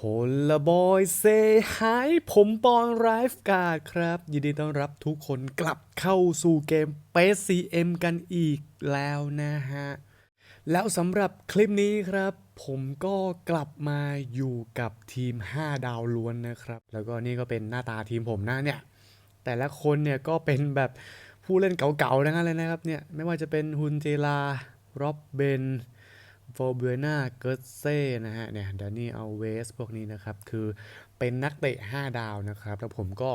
โฮลบอยเซฮายผมปอนไรฟ์การ์ดครับ ยินดีต้อนรับทุกคนกลับเข้าสู่เกม p ป CM กันอีกแล้วนะฮะ แล้วสำหรับคลิปนี้ครับ ผมก็กลับมาอยู่กับทีม 5 ดาวล้วนนะครับ แล้วก็นี่ก็เป็นหน้าตาทีมผมนะเนี่ย แต่ละคนเนี่ยก็เป็นแบบผู้เล่นเก่าๆทั้งนั้นเลยนะครับเนี่ย ไม่ว่าจะเป็นฮุนเจลาร็อบเบน ฟเบนาเกิร์เซ่นะฮะเนี่ยดานี่เอาเวสพวกนี้นะครับ คือเป็นนักเตะ 5 ดาวนะครับ แล้วผมก็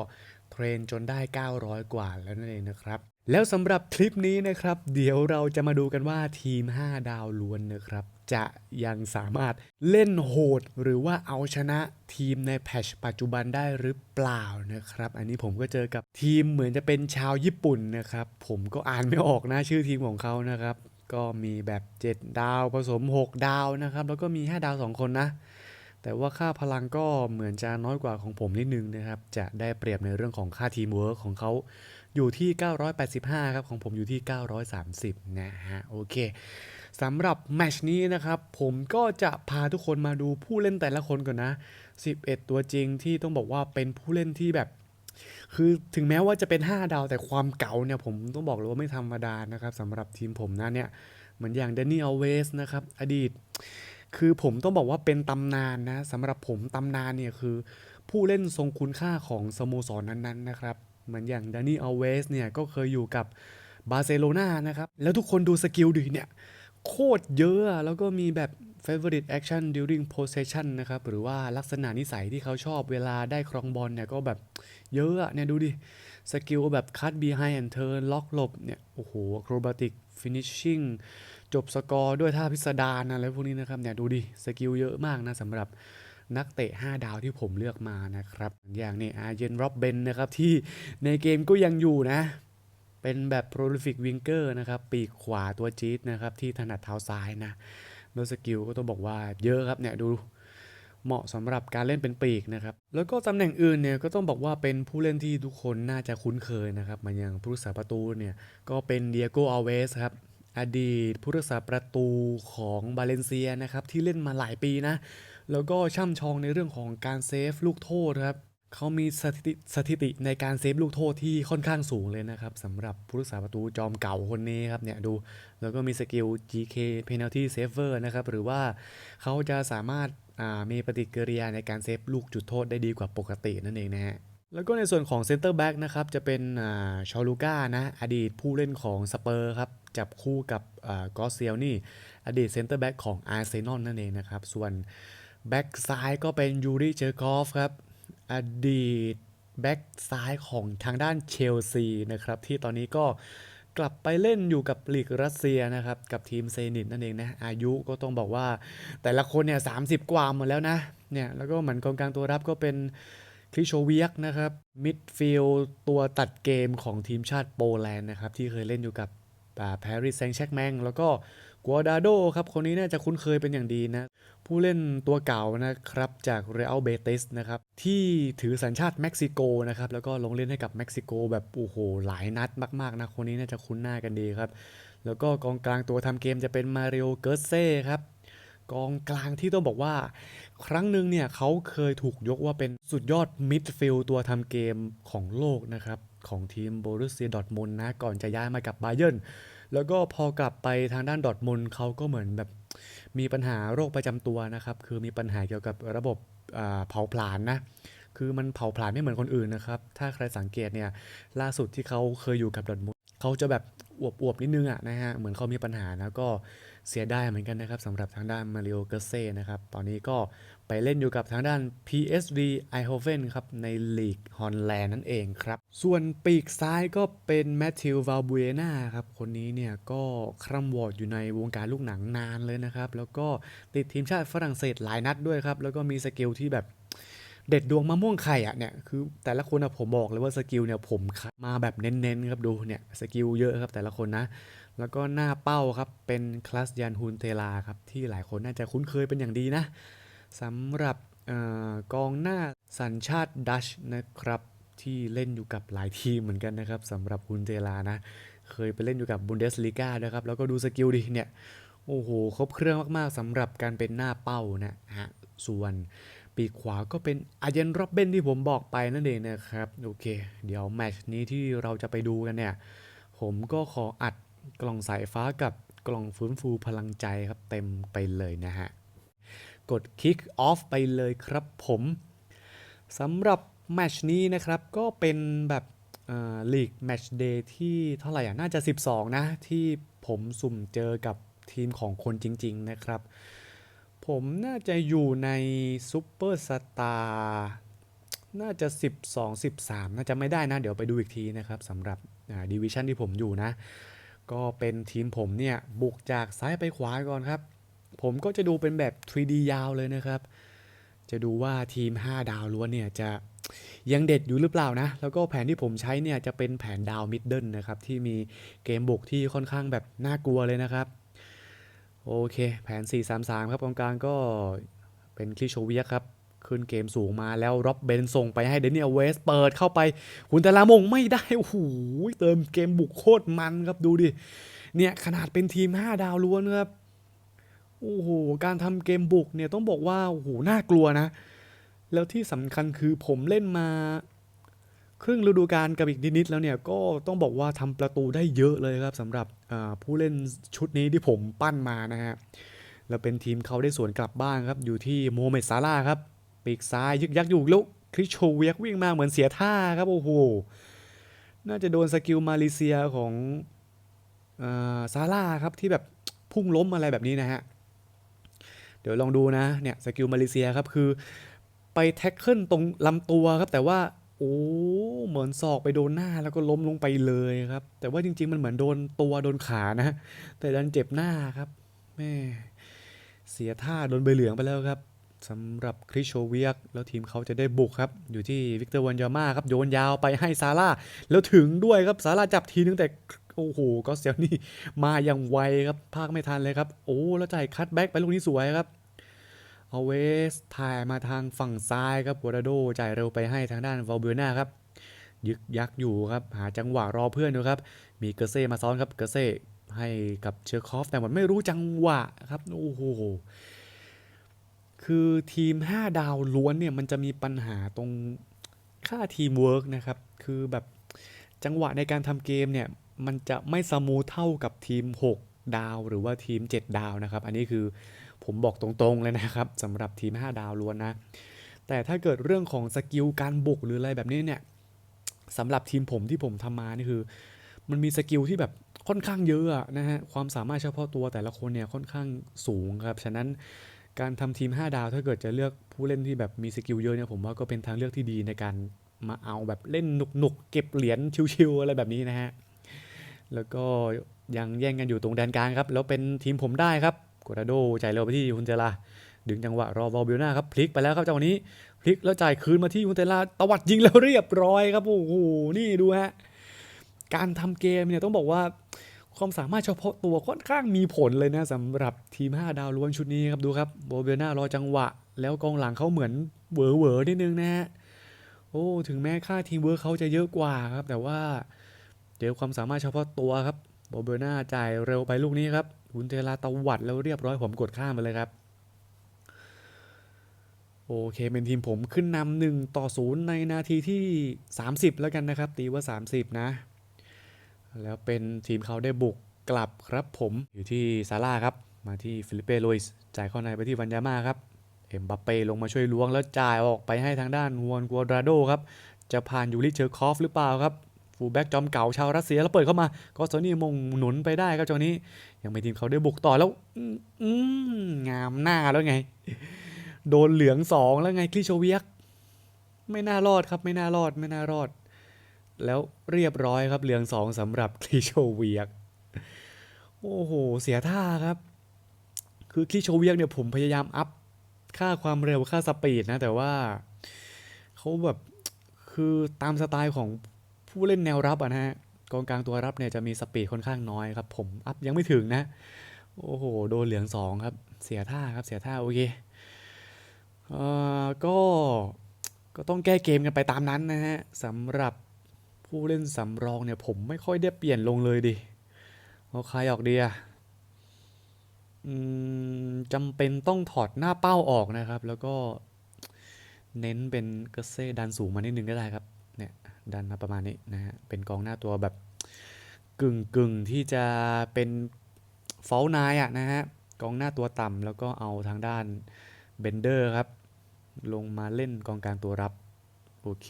เทรนจนได้ 900 กว่าแล้วนั่นเองนะครับ แล้วสำหรับคลิปนี้นะครับ เดี๋ยวเราจะมาดูกันว่าทีม 5 ดาวล้วนนะครับ จะยังสามารถเล่นโหด หรือว่าเอาชนะทีมในแพทชปัจจุบันได้หรือเปล่านะครับ อันนี้ผมก็เจอกับทีมเหมือนจะเป็นชาวญี่ปุ่นนะครับ ผมก็อ่านไม่ออกนะชื่อทีมของเขานะครับ ก็มีแบบ 7 ดาวผสม 6 ดาวนะครับ แล้วก็มี 5 ดาว 2 คนนะ แต่ว่าค่าพลังก็เหมือนจะน้อยกว่าของผมนิดนึงนะครับ จะได้เปรียบในเรื่องของค่าทีมเวิร์กของเขาอยู่ที่ 985 ครับ ของผมอยู่ที่ 930 นะฮะ โอเคสำหรับแมชนี้นะครับ ผมก็จะพาทุกคนมาดูผู้เล่นแต่ละคนก่อนนะ 11 ตัวจริงที่ต้องบอกว่าเป็นผู้เล่นที่แบบ คือถึงแม้ว่าจะเป็น 5 ดาวแต่ความเก่าเนี่ยผมต้องบอกเลยว่าไม่ธรรมดานะครับสำหรับทีมผมนะเนี่ยเหมือนอย่างเดนนี่อเวสนะครับอดีต คือผมต้องบอกว่าเป็นตำนานนะสำหรับผมตำนานเนี่ยคือ ผู้เล่นทรงคุณค่าของสโมสรนั้นๆนะครับเหมือนอย่างเดานี่อเวสเนี่ยก็เคยอยู่กับบาร์เซโลนานะครับแล้วทุกคนดูสกิลดีเนี่ยโคตรเยอะอะแล้วก็มีแบบ favorite action during possession นะครับหรือว่าลักษณะนิสัยที่เขาชอบเวลาได้ครองบอลเนี่ยก็แบบ เยอะอะเนี่ยดูดิ สกิลแบบ cut behind and turn ล็อกหลบเนี่ย โอ้โห acrobatic finishing จบสกอร์ด้วยท่าพิสดารอะไรพวกนี้นะครับเนี่ยดูดิ สกิลเยอะมากนะสำหรับนักเตะ 5 ดาวที่ผมเลือกมานะครับ อย่างนี่อาเจนร็อบเบนนะครับ ที่ในเกมก็ยังอยู่นะ เป็นแบบ prolific winger นะครับ ปีกขวาตัวจี๊ดนะครับ ที่ถนัดเท้าซ้ายนะแล้วสกิลก็ต้องบอกว่าเยอะครับเนี่ยดู เหมาะสำหรับการเล่นเป็นปีกนะครับแล้วก็ตำแหน่งอื่นเนี่ยก็ต้องบอกว่าเป็นผู้เล่นที่ทุกคนน่าจะคุ้นเคยนะครับมาอย่างผู้รักษาประตูเนี่ยก็เป็นเดียโกอัลเวสครับอดีตผู้รักษาประตูของบาเลนเซียนะครับที่เล่นมาหลายปีนะแล้วก็ช่ำชองในเรื่องของการเซฟลูกโทษครับเขามีสถิติสถิติในการเซฟลูกโทษที่ค่อนข้างสูงเลยนะครับสำหรับผู้รักษาประตูจอมเก่าคนนี้ครับเนี่ยดู แล้วก็มีสกิล GK penalty saver นะครับหรือว่าเขาจะสามารถ มีปฏิกิริยาในการเซฟลูกจุดโทษได้ดีกว่าปกตินั่นเองนะฮะแล้วก็ในส่วนของเซนเตอร์แบ็กนะครับ จะเป็นอชอลูก้านะ อดีตผู้เล่นของสเปอร์ครับ จับคู่กับกอสเซียลนี่ อดีตเซนเตอร์แบ็กของอาร์เซนอลนั่นเองนะครับ ส่วนแบ็กซ้ายก็เป็นยูริเจอร์กอฟครับ อดีตแบ็กซ้ายของทางด้านเชลซีนะครับ ที่ตอนนี้ก็ กลับไปเล่นอยู่กับลีกรัสเซียนะครับ กับทีมเซนิตนั่นเองนะ อายุก็ต้องบอกว่า แต่ละคนเนี่ยสามสิบกว่าหมดแล้วนะ เนี่ย แล้วก็เหมือนกองกลางตัวรับก็เป็นคริโชเวียกนะครับ มิดฟิลด์ตัวตัดเกมของทีมชาติโปแลนด์นะครับ ที่เคยเล่นอยู่กับ ปารีสแซงต์แชร์กแมงแล้วก็กัวดาโดครับ คนนี้น่าจะคุ้นเคยเป็นอย่างดีนะ ผู้เล่นตัวเก่านะครับ จากเรอัลเบติสนะครับ ที่ถือสัญชาติเม็กซิโกนะครับ แล้วก็ลงเล่นให้กับเม็กซิโกแบบโอ้โห หลายนัดมาก ๆ นะ คนนี้น่าจะคุ้นหน้ากันดีครับ แล้วก็กองกลางตัวทำเกมจะเป็นมาริโอเกิร์เซ่ครับกองกลางที่ต้องบอกว่า ครั้งหนึ่งเนี่ยเขาเคยถูกยกว่าเป็นสุดยอดมิดฟิลด์ตัวทำเกมของโลกนะครับ ของทีมโบรุสเซียดอทมุนนะ ก่อนจะย้ายมากับบาเยิร์นแล้วก็พอกลับไปทางด้านดอทมุนเขาก็เหมือนแบบมีปัญหาโรคประจำตัวนะครับ คือมีปัญหาเกี่ยวกับระบบอ่าเผาผลาญนะคือมันเผาผลาญไม่เหมือนคนอื่นนะครับ ถ้าใครสังเกตเนี่ย ล่าสุดที่เขาเคยอยู่กับดอทมุนเขาจะแบบอวบๆนิดนึงอะนะฮะ เหมือนเขามีปัญหานะก็ เสียดายเหมือนกันนะครับสำหรับทางด้านมาริโอเกเซ่นะครับ ตอนนี้ก็ไปเล่นอยู่กับทางด้าน PSV Eindhoven ครับ ในลีกฮอลแลนด์นั่นเองครับ ส่วนปีกซ้ายก็เป็นแมทธิววาบูเอนาครับ คนนี้เนี่ยก็คร่ำวอดอยู่ในวงการลูกหนังนานเลยนะครับ แล้วก็ติดทีมชาติฝรั่งเศสหลายนัดด้วยครับ แล้วก็มีสกิลที่แบบเด็ดดวงมะม่วงไข่อะเนี่ยคือแต่ละคนอะผมบอกเลยว่าสกิลเนี่ยผมมาแบบเน้นๆครับดูเนี่ยสกิลเยอะครับแต่ละคนนะ แล้วก็หน้าเป้าครับ เป็นคลาสยันฮุนเทลาครับ ที่หลายคนน่าจะคุ้นเคยเป็นอย่างดีนะสำหรับออกองหน้าสัญชาติดัชนะครับ ที่เล่นอยู่กับหลายทีมเหมือนกันนะครับสำหรับฮุนเทลานะ เคยไปเล่นอยู่กับบุนเดสลีกาด้วยครับ แล้วก็ดูสกิลดิเนี่ย โอ้โห ครบเครื่องมาก ๆสำหรับการเป็นหน้าเป้านะฮะส่วนปีขวาก็เป็นอาเยนโรบเบนที่ผมบอกไปนั่นเองนะครับ โอเค เดี๋ยวแมชนี้ที่เราจะไปดูกันเนี่ย ผมก็ขออัด กล่องสายฟ้ากับกล่องฟื้นฟูพลังใจครับเต็มไปเลยนะฮะ กด Kick Off ไปเลยครับผมสำหรับแมชนี้นะครับก็เป็นแบบลีกแมชเดย์ที่เท่าไหร่อะ น่าจะ 12 นะ ที่ผมสุ่มเจอกับทีมของคนจริง ๆ นะครับ ผมน่าจะอยู่ในซูเปอร์สตาร์น่าจะ 12 13 น่าจะไม่ได้นะ เดี๋ยวไปดูอีกทีนะครับสำหรับดิวิชันที่ผมอยู่นะ ก็เป็นทีมผมเนี่ยบุกจากซ้ายไปขวาก่อนครับ ผมก็จะดูเป็นแบบ 3D ยาวเลยนะครับ จะดูว่าทีม 5 ดาวล้วนเนี่ยจะยังเด็ดอยู่หรือเปล่านะ แล้วก็แผนที่ผมใช้เนี่ยจะเป็นแผนดาวมิดเดิลนะครับ ที่มีเกมบุกที่ค่อนข้างแบบน่ากลัวเลยนะครับ โอเค แผน 4-3-3 ครับกองกลางก็เป็นคลิโชเวียครับ ขึ้นเกมสูงมาแล้วร็อบเบนส่งไปให้เดนเนียลเวสเปิดเข้าไปหุนแต่ลามงไม่ได้โอ้โหเติมเกมบุกโคตรมันครับดูดิ เนี่ยขนาดเป็นทีม 5 ดาวล้วนครับโอ้โหการทำเกมบุกเนี่ยต้องบอกว่าโอ้โหน่ากลัวนะ แล้วที่สำคัญคือผมเล่นมาครึ่งฤดูกาลกับอีกนิดๆแล้วเนี่ยก็ต้องบอกว่าทำประตูได้เยอะเลยครับสำหรับผู้เล่นชุดนี้ที่ผมปั้นมานะฮะแล้วเป็นทีมเขาได้สวนกลับบ้างครับอยู่ที่โมเมดซาร่าครับ ปีกซ้ายยึกยักอยู่แล้วคริสโชเวียกวิ่งมาเหมือนเสียท่าครับโอ้โหน่าจะโดนสกิลมาเลเซียของซาร่าครับที่แบบพุ่งล้มอะไรแบบนี้นะฮะ เดี๋ยวลองดูนะเนี่ยสกิลมาเลเซียครับคือไปแท็กเกิลตรงลำตัวครับแต่ว่าโอ้เหมือนศอกไปโดนหน้าแล้วก็ล้มลงไปเลยครับ แต่ว่าจริง ๆ มันเหมือนโดนตัวโดนขานะ แต่ดันเจ็บหน้าครับแม่เสียท่าโดนใบเหลืองไปแล้วครับ สำหรับคริโชเวียกแล้วทีมเขาจะได้บุกครับ อยู่ที่วิกเตอร์วันยาม่าครับ โยนยาวไปให้ซาร่าแล้วถึงด้วยครับซาร่าจับทีนึงแต่โอ้โหก็เสียวนี่มาอย่างไวครับภาคไม่ทันเลยครับ โอ้แล้วจ่ายคัตแบ็กไปลูกนี้สวยครับเอาเวสถ่ายมาทางฝั่งซ้ายครับกัวราโดจ่ายเร็วไปให้ทางด้านวอลเบอร์นาครับยึกยักอยู่ครับหาจังหวะรอเพื่อนดูครับ มีเกเซ่มาซ้อนครับเกเซ่ให้กับเชอร์คอฟแต่หมันไม่รู้จังหวะครับโอ้โห คือทีม 5 ดาวล้วนเนี่ยมันจะมีปัญหาตรงค่าทีมเวิร์กนะครับ คือแบบจังหวะในการทำเกมเนี่ย มันจะไม่สมูทเท่ากับทีม 6 ดาว หรือว่าทีม 7 ดาวนะครับ อันนี้คือผมบอกตรงๆเลยนะครับสำหรับทีม 5 ดาวล้วนนะ แต่ถ้าเกิดเรื่องของสกิลการบุกหรืออะไรแบบนี้เนี่ยสำหรับทีมผมที่ผมทำมานี่คือ มันมีสกิลที่แบบค่อนข้างเยอะนะฮะความสามารถเฉพาะตัวแต่ละคนเนี่ยค่อนข้างสูงครับ ฉะนั้น การทำทีม 5 ดาวถ้าเกิดจะเลือกผู้เล่นที่แบบมีสกิลเยอะเนี่ยผมว่าก็เป็นทางเลือกที่ดีในการมาเอาแบบเล่นหนุกๆเก็บเหรียญชิวๆอะไรแบบนี้นะฮะ แล้วก็ยังแย่งกันอยู่ตรงแดนกลางครับ แล้วเป็นทีมผมได้ครับกราโดจ่ายเร็วไปที่ฮุนเจลาดึงจังหวะรอวอลเบลนาครับพลิกไปแล้วครับจังหวะนี้พลิกแล้วจ่ายคืนมาที่ฮุนเจลาตวัดยิงแล้วเรียบร้อยครับโอ้โหนี่ดูฮะการทำเกมเนี่ยต้องบอกว่า ความสามารถเฉพาะตัวค่อนข้างมีผลเลยนะสำหรับทีม 5 ดาวล้วนชุดนี้ครับดูครับโบเบลนารอจังหวะ แล้วกองหลังเขาเหมือนเวอเวอนิดนึงนะฮะโอ้ถึงแม้ค่าทีมเวิร์เขาจะเยอะกว่าครับ แต่ว่าเดี๋ยวความสามารถเฉพาะตัวครับโบเบลนาจ่ายเร็วไปลูกนี้ครับหุนเทลาตวัดแล้วเรียบร้อยผมกดข้ามไปเลยครับโอเค เป็นทีมผมขึ้นนำหนึ่งต่อศูนย์ในนาทีที่ 30 แล้วกันนะครับ ตีว่า 30 นะ แล้วเป็นทีมเขาได้บุกกลับครับผมอยู่ที่ซาร่าครับ มาที่ฟิลิปเป้ลุยส์จ่ายเข้าในไปที่วันยาม่าครับ เอ็มบัปเป้ลงมาช่วยล้วงแล้วจ่ายออกไปให้ทางด้านฮวนกัวดราโดครับ จะผ่านยูริเชอร์คอฟหรือเปล่าครับฟูลแบ็กจอมเก่าชาวรัสเซียแล้วเปิดเข้ามา ก็โซนี่มงหนุนไปได้ครับจังนี้ ยังเป็นทีมเขาได้บุกต่อแล้วอืมงามหน้าแล้วไง โดนเหลืองสองแล้วไงคลิโชเวียก ไม่น่ารอดครับ ไม่น่ารอด ไม่น่ารอด แล้วเรียบร้อยครับเหลืองสองสำหรับคลิโชเวียก โอ้โห เสียท่าครับ คือคลิโชเวียกเนี่ยผมพยายามอัพค่าความเร็วค่าสปีดนะ แต่ว่าเขาแบบคือตามสไตล์ของผู้เล่นแนวรับอะนะฮะกองกลางตัวรับเนี่ยจะมีสปีดค่อนข้างน้อยครับ ผมอัพยังไม่ถึงนะ โอ้โห โดนเหลืองสองครับ เสียท่าครับเสียท่าโอเคเอ่อก็ก็ต้องแก้เกมกันไปตามนั้นนะฮะสำหรับ ผู้เล่นสำรองเนี่ยผมไม่ค่อยได้เปลี่ยนลงเลยดิเอาใครออกดีอะจำเป็นต้องถอดหน้าเป้าออกนะครับ แล้วก็เน้นเป็นเกษตรดันสูงมานิดนึงก็ได้ครับ เนี่ยดันมาประมาณนี้นะฮะ เป็นกองหน้าตัวแบบกึ่งกึ่งที่จะเป็นฟลนายอะนะฮะ กองหน้าตัวต่ำแล้วก็เอาทางด้านเบนเดอร์ครับ ลงมาเล่นกองกลางตัวรับ โอเค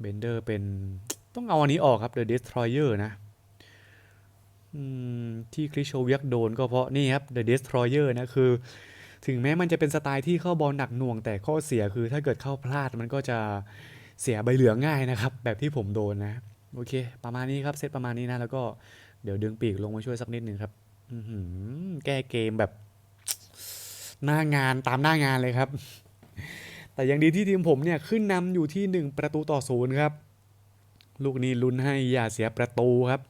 เบนเดอร์เป็นต้องเอาอันนี้ออกครับ The Destroyer นะที่คริสโชเวียกโดนก็เพราะนี่ครับ The Destroyer นะ คือ ถึงแม้มันจะเป็นสไตล์ที่เข้าบอลหนักหน่วง แต่ข้อเสียคือถ้าเกิดเข้าพลาดมันก็จะเสียใบเหลืองง่ายนะครับ แบบที่ผมโดนนะ โอเค ประมาณนี้ครับ เซตประมาณนี้นะ แล้วก็เดี๋ยวดึงปีกลงมาช่วยสักนิดหนึ่งครับแก้เกมแบบหน้างานตามหน้างานเลยครับ แต่ยังดีที่ทีมผมเนี่ยขึ้นนำอยู่ที่ 1 ประตูต่อศูนย์ครับ ลูกนี้ลุ้นให้อย่าเสียประตูครับ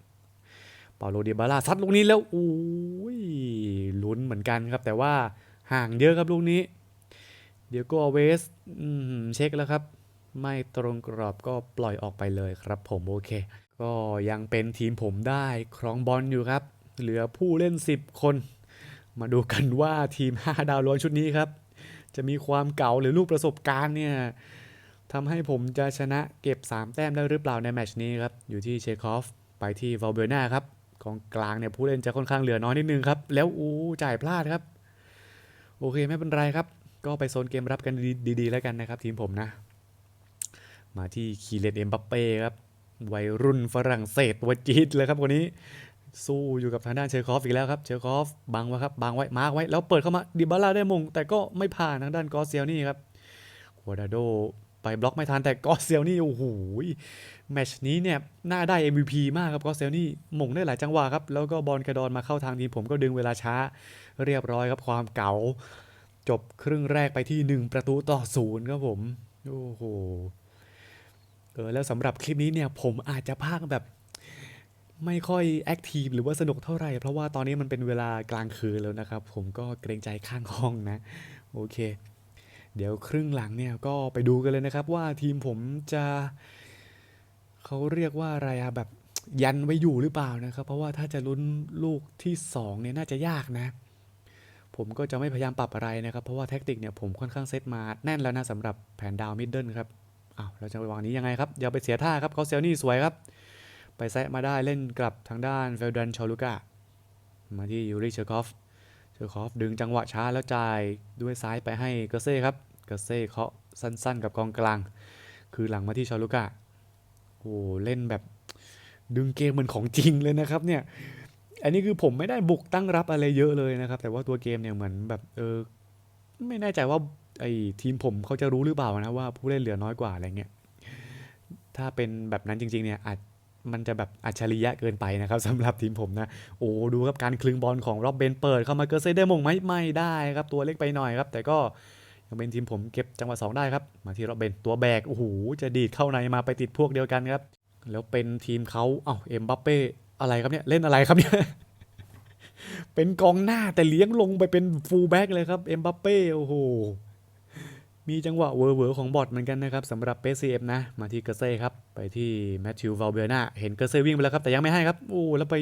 เปาโลดิบาล่าซัดลูกนี้แล้วโอ้ยลุ้นเหมือนกันครับ แต่ว่าห่างเยอะครับลูกนี้ เดี๋ยวก็เวสเช็คแล้วครับ ไม่ตรงกรอบก็ปล่อยออกไปเลยครับผมโอเค ก็ยังเป็นทีมผมได้ครองบอลอยู่ครับ เหลือผู้เล่น 10 คน มาดูกันว่าทีม 5 ดาวล้วนชุดนี้ครับ จะมีความเก่าหรือลูกประสบการณ์เนี่ยทำให้ผมจะชนะเก็บ 3 แต้มได้หรือเปล่าในแมชนี้ครับ อยู่ที่เชคอฟไปที่วอลเบอร์นาครับกองกลางเนี่ยผู้เล่นจะค่อนข้างเหลือน้อยนิดนึงครับ แล้วอู้จ่ายพลาดครับ โอเคไม่เป็นไรครับ ก็ไปโซนเกมรับกันดีๆ แล้วกันนะครับ ทีมผมนะ มาที่คีเลนเอ็มบัปเป้ครับวัยรุ่นฝรั่งเศสตัวจี๊ดเลยครับคนนี้ สู้อยู่กับทางด้านเชอร์คอฟอีกแล้วครับ เชอร์คอฟบังไว้ครับบังไว้มาร์กไว้ แล้วเปิดเข้ามาดิบาร่าได้มง แต่ก็ไม่ผ่านทางด้านกอสเซียลนี่ครับกัวดาโดไปบล็อกไม่ทันแต่กอสเซียลนี่โอ้โหแมชนี้เนี่ยน่าได้ MVP มากครับกอสเซียลนี่มงได้หลายจังหวะครับ แล้วก็บอลกระดอนมาเข้าทางทีมผมก็ดึงเวลาช้าเรียบร้อยครับความเก๋าจบครึ่งแรกไปที่ 1 ประตูต่อศูนย์ครับผมโอ้โหเออแล้วสำหรับคลิปนี้เนี่ยผมอาจจะพากแบบ ไม่ค่อยแอคทีฟหรือว่าสนุกเท่าไหร่ เพราะว่าตอนนี้มันเป็นเวลากลางคืนแล้วนะครับ ผมก็เกรงใจข้างห้องนะ โอเค เดี๋ยวครึ่งหลังเนี่ยก็ไปดูกันเลยนะครับ ว่าทีมผมจะเขาเรียกว่าอะไรอะแบบยันไว้อยู่หรือเปล่านะครับ เพราะว่าถ้าจะลุ้นลูกที่สองเนี่ยน่าจะยากนะ ผมก็จะไม่พยายามปรับอะไรนะครับ เพราะว่าแท็กติกเนี่ยผมค่อนข้างเซตมาแน่นแล้วนะสำหรับแผนดาวมิดเดิลครับอ้าวเราจะไปวางนี้ยังไงครับอย่าไปเสียท่าครับเขาเซลนี่สวยครับ ไปแซะมาได้เล่นกลับทางด้านเฟลดันชอลูกามาที่ยูริเชอร์คอฟ เชอร์คอฟดึงจังหวะช้าแล้วจ่ายด้วยซ้ายไปให้เกเซ่ครับ เกเซ่เคาะสั้นๆ กับกองกลาง คือหลังมาที่ชอลูกาโอ้เล่นแบบดึงเกมเหมือนของจริงเลยนะครับเนี่ย อันนี้คือผมไม่ได้บุกตั้งรับอะไรเยอะเลยนะครับ แต่ว่าตัวเกมเนี่ยเหมือนแบบเออไม่แน่ใจว่าไอ้ทีมผมเขาจะรู้หรือเปล่านะว่าผู้เล่นเหลือน้อยกว่าอะไรเงี้ย ถ้าเป็นแบบนั้นจริง ๆ เนี่ยอาจ มันจะแบบอัจฉริยะเกินไปนะครับสำหรับทีมผมนะ โอ้ดูครับการคลึงบอลของร็อบเบนเปิดเข้ามาเกอร์เซได้มงไหมไม่ได้ครับตัวเล็กไปหน่อยครับ แต่ก็ยังเป็นทีมผมเก็บจังหวะสองได้ครับ มาที่ร็อบเบนตัวแบกโอ้โหจะดีดเข้าในมาไปติดพวกเดียวกันครับ แล้วเป็นทีมเขาเอ้าเอ็มบัปเป้อะไรครับเนี่ยเล่นอะไรครับเนี่ยเป็นกองหน้าแต่เลี้ยงลงไปเป็นฟูลแบ็กเลยครับเอ็มบัปเป้โอ้โห มีจังหวะเวอร์เวอร์ของบอทเหมือนกันนะครับสำหรับเปซีเอฟนะ มาที่เกเซ่ครับ ไปที่แมทธิววาลเบนาเห็นเกเซ่วิ่งไปแล้วครับ แต่ยังไม่ให้ครับโอ้แล้วไป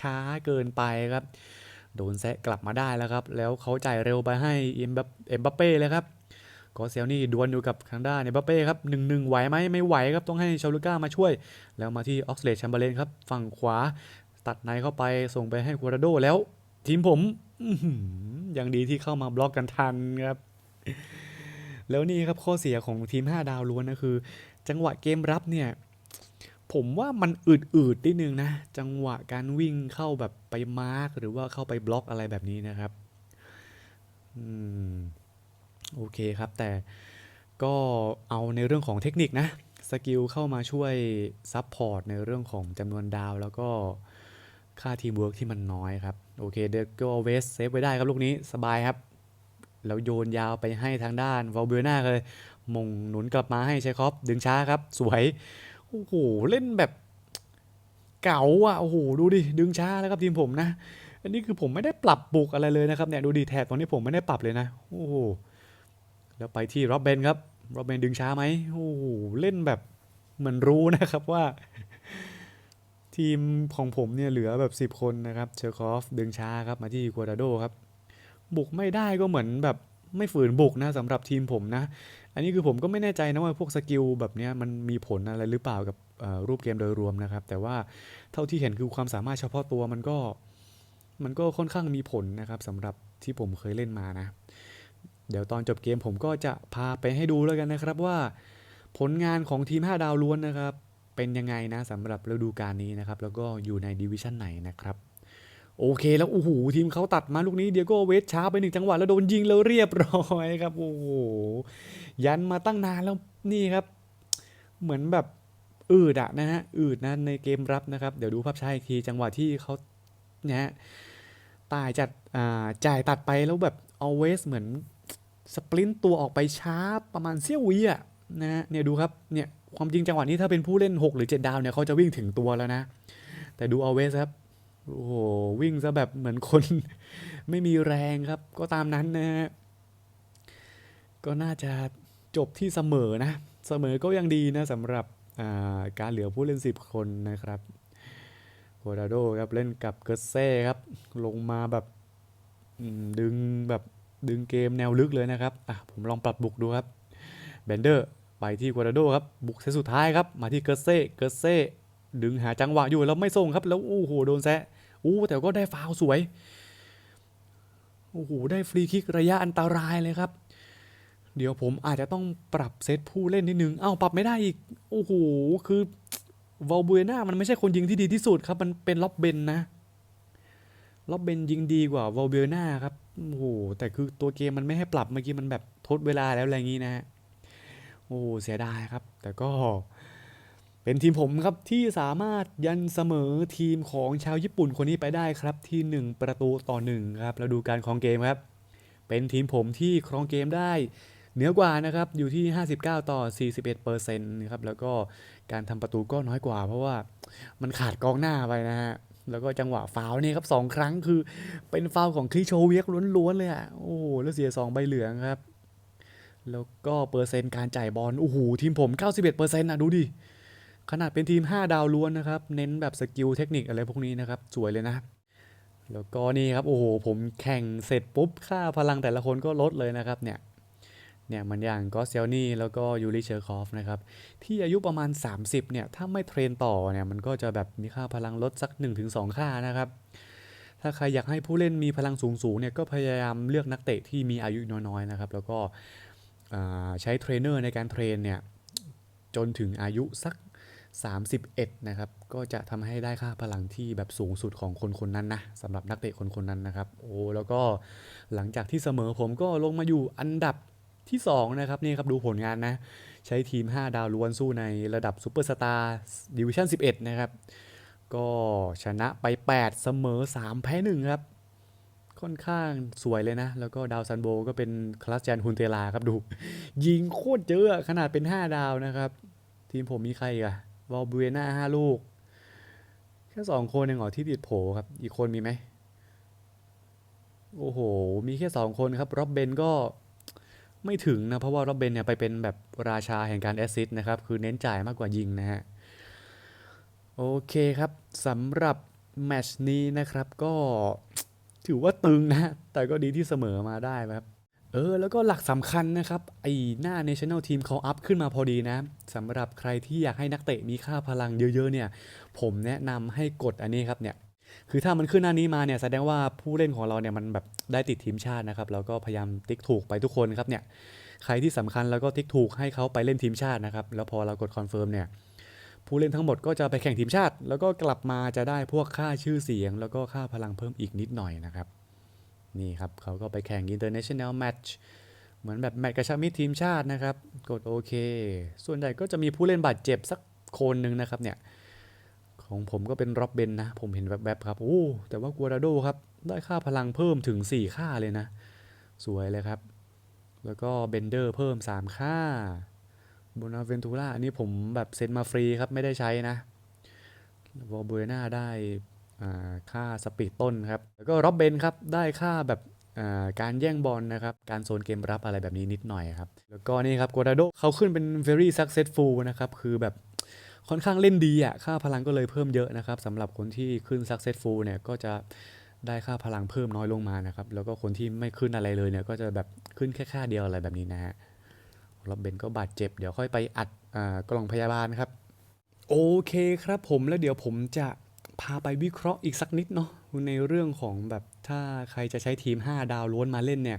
ช้าเกินไปครับ โดนแซะกลับมาได้แล้วครับ แล้วเขาจ่ายเร็วไปให้เอ็มบัปเอ็มบัปเป้เลยครับกอเซลนี่ดวลอยู่กับทางด้านเอ็มบัปเป้ครับหนึ่งหนึ่งไหวไหมไม่ไหวครับต้องให้ชาลูก้ามาช่วย แล้วมาที่ออกซเลดแชมเบอร์เลนครับฝั่งขวาตัดในเข้าไปส่งไปให้กัวราโดแล้ว ทีมผมยังดีที่เข้ามาบล็อกกันทันครับ แล้วนี่ครับข้อเสียของทีม 5 ดาวล้วนนะคือ จังหวะเกมรับเนี่ย ผมว่ามันอืดๆนิดนึงนะ จังหวะการวิ่งเข้าแบบไปมาร์กหรือว่าเข้าไปบล็อกอะไรแบบนี้นะครับอืมโอเคครับ แต่ก็เอาในเรื่องของเทคนิคนะสกิลเข้ามาช่วยซับพอร์ตในเรื่องของจำนวนดาว แล้วก็ค่าทีมเวิร์กที่มันน้อยครับ โอเคเดก็เวสเซฟไว้ได้ครับลูกนี้สบายครับ แล้วโยนยาวไปให้ทางด้านวอลเบอร์นาเลยมงหนุนกลับมาให้เชคอฟดึงช้าครับ สวยโอ้โหเล่นแบบเก๋าอะโอ้โหดูดิดึงช้าแล้วครับทีมผมนะ อันนี้คือผมไม่ได้ปรับบุกอะไรเลยนะครับเนี่ยดูดิแถบตรงนี้ผมไม่ได้ปรับเลยนะโอ้โหแล้วไปที่ร็อบเบนครับร็อบเบนดึงช้าไหมโอ้โหเล่นแบบเหมือนรู้นะครับว่า ทีมของผมเนี่ยเหลือแบบ 10 คนนะครับเชอร์คอฟดึงช้าครับมาที่กัวดาโดครับ บุกไม่ได้ก็เหมือนแบบไม่ฝืนบุกนะสำหรับทีมผมนะ อันนี้คือผมก็ไม่แน่ใจนะว่าพวกสกิลแบบนี้มันมีผลอะไรหรือเปล่ากับรูปเกมโดยรวมนะครับ แต่ว่าเท่าที่เห็นคือความสามารถเฉพาะตัวมันก็มันก็ค่อนข้างมีผลนะครับสำหรับที่ผมเคยเล่นมานะ เดี๋ยวตอนจบเกมผมก็จะพาไปให้ดูแล้วกันนะครับว่า ผลงานของทีม 5 ดาวล้วนนะครับ เป็นยังไงนะสำหรับฤดูกาลนี้นะครับ แล้วก็อยู่ในดิวิชั่นไหนนะครับ โอเคแล้วโอ้โหทีมเขาตัดมาลูกนี้เดียโก้เวสช้าไปหนึ่งจังหวะแล้วโดนยิงแล้วเรียบร้อยครับโอ้โหยันมาตั้งนานแล้วนี่ครับ เหมือนแบบอืดอะนะฮะอืดนะในเกมรับนะครับเดี๋ยวดูภาพช้าอีกทีจังหวะที่เขาเนี่ยตายจัดอ่าจ่ายตัดไปแล้วแบบเอาเวสเหมือนสปรินต์ตัวออกไปช้าประมาณเสี้ยววิอะนะฮะเนี่ยดูครับเนี่ยความจริงจังหวะนี้ถ้าเป็นผู้เล่น 6 หรือ 7 ดาวเนี่ยเขาจะวิ่งถึงตัวแล้วนะ แต่ดูเอาเวสครับ โอ้โหวิ่งซะแบบเหมือนคน ไม่มีแรงครับ ก็ตามนั้นนะฮะก็น่าจะจบที่เสมอนะ เสมอก็ยังดีนะสำหรับาการเหลือผู้เล่น 10 คนนะครับโคดาโดครับเล่นกับเกอร์เซ่ครับ ลงมาแบบดึงแบบดึงเกมแนวลึกเลยนะครับอะผมลองปรับบุกดูครับเบนเดอร์ไปที่โคดาโดครับ บุกเซตสุดท้ายครับ มาที่เกอร์เซ่เกอร์เซ่ดึงหาจังหวะอยู่แล้วไม่ส่งครับ แล้วโอ้โหโดนแซะ อู้แต่ก็ได้ฟาวสวยโอ้โหได้ฟรีคิกระยะอันตรายเลยครับ เดี๋ยวผมอาจจะต้องปรับเซตผู้เล่นนิดนึง เอ้าปรับไม่ได้อีก โอ้โห คือวอลเบน่ามันไม่ใช่คนยิงที่ดีที่สุดครับ มันเป็นล็อบเบนนะ ล็อบเบนยิงดีกว่าวอลเบน่าครับ โอ้โห แต่คือตัวเกมมันไม่ให้ปรับเมื่อกี้มันแบบทดเวลาแล้วอะไรอย่างนี้นะฮะโอ้เสียดายครับ แต่ก็ เป็นทีมผมครับที่สามารถยันเสมอทีมของชาวญี่ปุ่นคนนี้ไปได้ครับที่ 1 ประตูต่อ1ครับแล้วดูการครองเกมครับ เป็นทีมผมที่ครองเกมได้เหนือกว่านะครับอยู่ที่ 59 ต่อ 41เปอร์เซ็นต์ครับแล้วก็การทำประตูก็น้อยกว่า เพราะว่ามันขาดกองหน้าไปนะฮะแล้วก็จังหวะฟาวนี่ครับสองครั้งคือเป็นฟาวของคลิโชเวียกล้วนๆเลยอะโอ้โหแล้วเสีย 2 ใบเหลืองครับ แล้วก็เปอร์เซ็นต์การจ่ายบอลโอ้โหทีมผม 91เปอร์เซ็นต์อะดูดิ ขนาดเป็นทีม 5 ดาวล้วนนะครับ เน้นแบบสกิลเทคนิคอะไรพวกนี้นะครับ สวยเลยนะ แล้วก็นี่ครับ โอ้โห ผมแข่งเสร็จปุ๊บ ค่าพลังแต่ละคนก็ลดเลยนะครับเนี่ย เนี่ยมันอย่างก็เซลนี่แล้วก็ยูริเชอร์คอฟนะครับ ที่อายุประมาณ 30 เนี่ย ถ้าไม่เทรนต่อเนี่ย มันก็จะแบบมีค่าพลังลดสัก 1-2 ค่านะครับ ถ้าใครอยากให้ผู้เล่นมีพลังสูงๆเนี่ยก็พยายามเลือกนักเตะที่มีอายุน้อยๆนะครับ แล้วก็ใช้เทรนเนอร์ในการเทรนเนี่ยจนถึงอายุสัก 31 นะครับ ก็จะทำให้ได้ค่าพลังที่แบบสูงสุดของคนคนนั้นนะสำหรับนักเตะคนคนนั้นนะครับ โอ้แล้วก็หลังจากที่เสมอผมก็ลงมาอยู่อันดับที่ 2 นะครับ นี่ครับดูผลงานนะ ใช้ทีม 5 ดาวล้วนสู้ในระดับซูเปอร์สตาร์ดิวิชั่น11 นะครับ ก็ชนะไป 8 เสมอ 3 แพ้ 1 ครับ ค่อนข้างสวยเลยนะ แล้วก็ดาวซันโบก็เป็นคลาสเจนฮุนเตลาครับดู ยิงโคตรเยอะอะขนาดเป็น 5 ดาวนะครับ ทีมผมมีใครอีกอะ วอลเบเน่าห้าลูก แค่สองคนเองเหรอที่ติดโผครับ อีกคนมีไหม โอ้โห มีแค่สองคนครับ ร็อบเบนก็ไม่ถึงนะ เพราะว่าร็อบเบนเนี่ยไปเป็นแบบราชาแห่งการแอสซิสต์นะครับ คือเน้นจ่ายมากกว่ายิงนะฮะ โอเคครับสำหรับแมตช์นี้นะครับก็ถือว่าตึงนะ แต่ก็ดีที่เสมอมาได้ครับ เออแล้วก็หลักสำคัญนะครับไอหน้า National Team เขาอัพขึ้นมาพอดีนะสำหรับใครที่อยากให้นักเตะมีค่าพลังเยอะๆเนี่ยผมแนะนำให้กดอันนี้ครับเนี่ยคือถ้ามันขึ้นหน้านี้มาเนี่ยแสดงว่าผู้เล่นของเราเนี่ยมันแบบได้ติดทีมชาตินะครับแล้วก็พยายามติ๊กถูกไปทุกคนครับเนี่ยใครที่สำคัญแล้วก็ติ๊กถูกให้เขาไปเล่นทีมชาตินะครับแล้วพอเรากดคอนเฟิร์มเนี่ยผู้เล่นทั้งหมดก็จะไปแข่งทีมชาติ แล้วก็กลับมาจะได้พวกค่าชื่อเสียง แล้วก็ค่าพลังเพิ่มอีกนิดหน่อยนะครับ นี่ครับเขาก็ไปแข่ง international match เหมือนแบบแมตช์กระชับมิตรทีมชาตินะครับ กดโอเค ส่วนใหญ่ก็จะมีผู้เล่นบาดเจ็บสักคนหนึ่งนะครับเนี่ย ของผมก็เป็นร็อบเบนนะ ผมเห็นแวบๆครับ โอ้ แต่ว่ากัวราโดครับ ได้ค่าพลังเพิ่มถึง 4 ค่าเลยนะ สวยเลยครับ แล้วก็เบนเดอร์เพิ่ม 3 ค่าโบนาเวนตูล่าอันนี้ผมแบบเซ็นมาฟรีครับ ไม่ได้ใช้นะวอลเบน่าได้ ค่าสปีดต้นครับ แล้วก็ร็อบเบนครับ ได้ค่าแบบการแย่งบอลนะครับ การโซนเกมรับอะไรแบบนี้นิดหน่อยครับ แล้วก็นี่ครับโกดาโดเขาขึ้นเป็น very successful นะครับ คือแบบค่อนข้างเล่นดีอะ ค่าพลังก็เลยเพิ่มเยอะนะครับสำหรับคนที่ขึ้น successful เนี่ยก็จะได้ค่าพลังเพิ่มน้อยลงมานะครับ แล้วก็คนที่ไม่ขึ้นอะไรเลยเนี่ยก็จะแบบขึ้นแค่ค่าเดียวอะไรแบบนี้นะฮะแล้วเบนก็บาดเจ็บ เดี๋ยวค่อยไปอัดอกล่องพยาบาลครับ โอเคครับผมแล้วเดี๋ยวผมจะ พาไปวิเคราะห์อีกสักนิดเนาะในเรื่องของแบบถ้าใครจะใช้ทีม 5 ดาวล้วนมาเล่นเนี่ย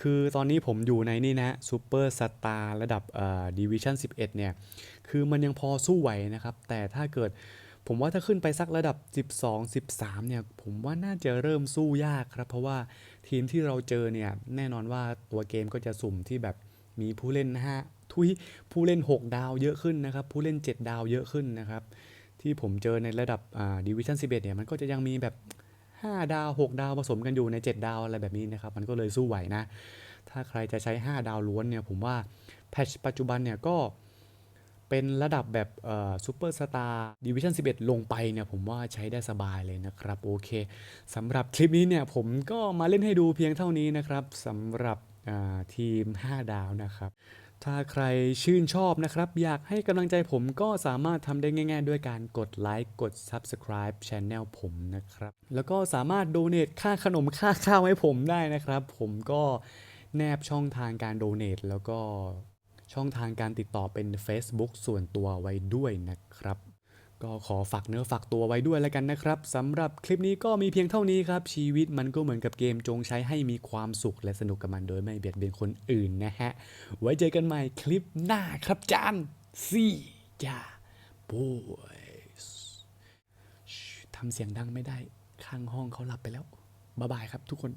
คือตอนนี้ผมอยู่ในนี่นะซูเปอร์สตาร์ระดับเอ่อดิวิชั่น11 เนี่ย คือมันยังพอสู้ไหวนะครับ แต่ถ้าเกิดผมว่าถ้าขึ้นไปสักระดับ 12 13 เนี่ย ผมว่าน่าจะเริ่มสู้ยากครับ เพราะว่าทีมที่เราเจอเนี่ย แน่นอนว่าตัวเกมก็จะสุ่มที่แบบมีผู้เล่น5ทุยผู้เล่น 6 ดาวเยอะขึ้นนะครับ ผู้เล่น 7 ดาวเยอะขึ้นนะครับ ที่ผมเจอในระดับดิวิชั่น11เนี่ยมันก็จะยังมีแบบ 5 ดาว 6 ดาวผสมกันอยู่ใน 7 ดาวอะไรแบบนี้นะครับ มันก็เลยสู้ไหวนะ ถ้าใครจะใช้ 5 ดาวล้วนเนี่ยผมว่าแพทชปัจจุบันเนี่ยก็เป็นระดับแบบซูเปอร์สตาร์ดิวิชั่น11 ลงไปเนี่ยผมว่าใช้ได้สบายเลยนะครับ โอเคสำหรับคลิปนี้เนี่ยผมก็มาเล่นให้ดูเพียงเท่านี้นะครับสำหรับทีม 5 ดาวนะครับ ถ้าใครชื่นชอบนะครับ อยากให้กำลังใจผมก็สามารถทำได้ง่าย ๆ ด้วยการกดไลค์กด Subscribe Channel ผมนะครับ แล้วก็สามารถโดเนทค่าขนมค่าข้าวให้ผมได้นะครับ ผมก็แนบช่องทางการโดเนทแล้วก็ช่องทางการติดต่อเป็น Facebook ส่วนตัวไว้ด้วยนะครับ ก็ขอฝากเนื้อฝากตัวไว้ด้วยแล้วกันนะครับสำหรับคลิปนี้ก็มีเพียงเท่านี้ครับ ชีวิตมันก็เหมือนกับเกมจงใช้ให้มีความสุขและสนุกกับมันโดยไม่เบียดเบียนคนอื่นนะฮะ ไว้เจอกันใหม่คลิปหน้าครับจานสี่จ้าบอยทำเสียงดังไม่ได้ ข้างห้องเขาหลับไปแล้วบ๊ายบายครับทุกคน